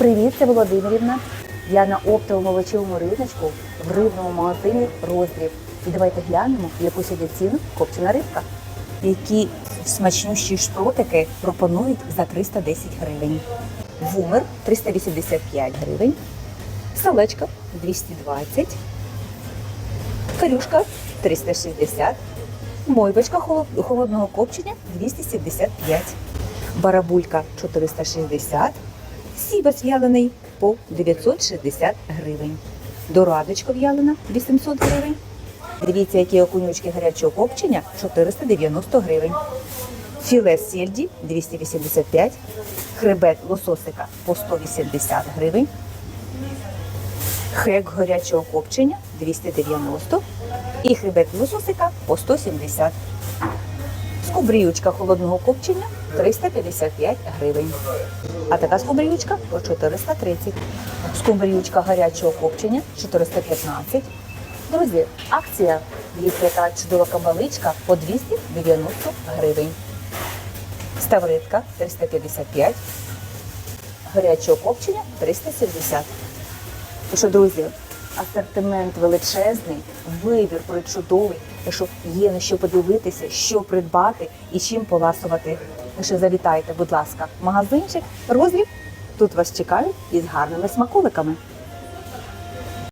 Привіт, це Володимирівна. Я на оптовому овочевому риночку в рибному магазині роздріб. І давайте глянемо, яку сьогодні ціну копчена рибка. Які смачнющі шпротики пропонують за 310 гривень. Вумер 385 гривень. Салечка 220. Карюшка 360. Мойвочка холодного копчення 275. Барабулька 460. Сібець в'ялений по 960 гривень. Дорадочка в'ялена 800 гривень. Дивіться, які окунючки гарячого копчення 490 гривень. Філе сельді 285, хребет лососика по 180 гривень. Хек гарячого копчення 290 і хребет лососика по 170. Скубріючка холодного копчення 355 гривень. А така скумбріючка по 430. Скумбріючка гарячого копчення 415. Друзі, акція є така чудова кабаличка по 290 гривень. Ставритка 355. Гарячого копчення 370. І що, друзі, асортимент величезний, вибір причудовий, Так що є на що подивитися, що придбати і чим поласувати. Лише завітайте, будь ласка, в магазинчик, розріб. Тут вас чекають із гарними смаколиками.